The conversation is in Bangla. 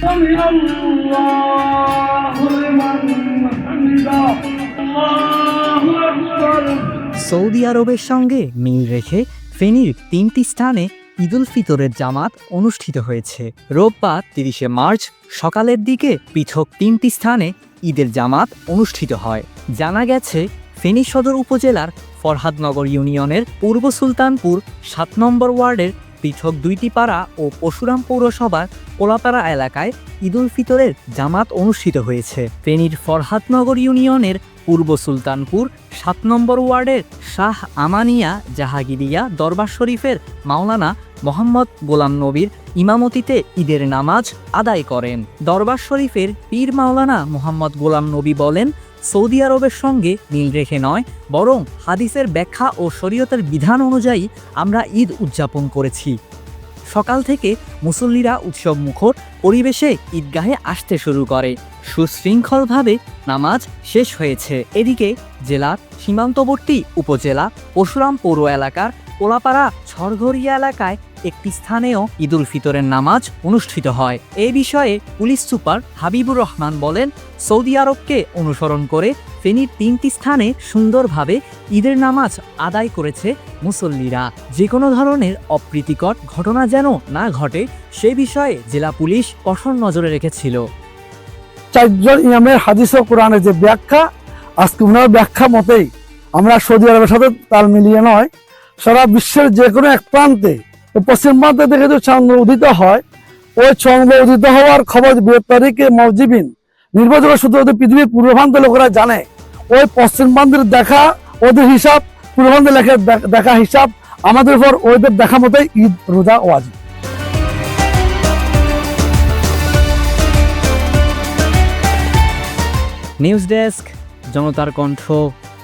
سمع الله لمن حمده الله أكبر সৌদি আরবের সঙ্গে মিল রেখে ফেনীর তিনটি স্থানে ঈদুল ফিতরের জামাত অনুষ্ঠিত হয়েছে রোববার তিরিশে মার্চ সকালের দিকে পৃথক তিনটি স্থানে ঈদের জামাত অনুষ্ঠিত হয় জানা গেছে ফেনী সদর উপজেলার ফরহাদনগর ইউনিয়নের পূর্ব সুলতানপুর সাত নম্বর ওয়ার্ডের পৃথক দুইটি পাড়া ও পশুরাম পৌরসভার কোলাপাড়া এলাকায় ঈদুল ফিতরের জামাত অনুষ্ঠিত হয়েছে। ফেনীর ফরহাদনগর ইউনিয়নের পূর্ব সুলতানপুর, সাত নম্বর ওয়ার্ডের শাহ আমানিয়া জাহাগিরিয়া দরবার শরীফের মাওলানা মোহাম্মদ গোলাম নবীর ইমামতিতে ঈদের নামাজ আদায় করেন। দরবার শরীফের পীর মাওলানা মোহাম্মদ গোলাম নবী বলেন সৌদি আরবের সঙ্গে মিল রেখে নয়, বরং হাদিসের ব্যাখ্যা ও শরীয়তের বিধান অনুযায়ী আমরা ঈদ উদযাপন করেছি। সকাল থেকে মুসল্লিরা উৎসব মুখর পরিবেশে ঈদগাহে আসতে শুরু করে। সুশৃঙ্খলভাবে নামাজ শেষ হয়েছে। এদিকে জেলার সীমান্তবর্তী উপজেলা, পরশুরাম পৌর এলাকার কোলাপাড়া ছড়ঘরিয়া এলাকায় একটি স্থানেও ঈদুল ফিতরের নামাজ অনুষ্ঠিত হয়। এ বিষয়ে পুলিশ সুপার হাবিবুর রহমান বলেন, সৌদি আরবকে অনুসরণ করে ফেনীর তিনটি স্থানে সুন্দরভাবে ঈদের নামাজ আদায় করেছে মুসল্লিরা। যে কোনো ধরনের অপ্রীতিকর ঘটনা যেন না ঘটে, সে বিষয়ে জেলা পুলিশ কঠোর নজরে রেখেছিল। চারজন ইমামের হাদিস ও কোরআনের যে ব্যাখ্যা, আজকে ওনার ব্যাখ্যা মতেই আমরা সৌদি আরবের সাথে তাল মিলিয়ে নয় সারা বিশ্বের যে কোনো এক প্রান্তে পশ্চিম প্রান্তে থেকে যদি চন্দ্র উদিত হয়, ওই চন্দ্র উদিত হওয়ার খবর বৃহৎ তারিখে মসজিবিন নির্বাচনের সূত্রে ওদের পৃথিবীর পূর্বভান্ত লোকেরা জানে। ওই পশ্চিম প্রান্তের দেখা, ওদের হিসাব পূর্বভান্তের লেখা দেখা হিসাব, আমাদের উপর ওদের দেখা মতোই ঈদ, রোজা ওয়াজিব। নিউজ ডেস্ক, জনতার কণ্ঠ।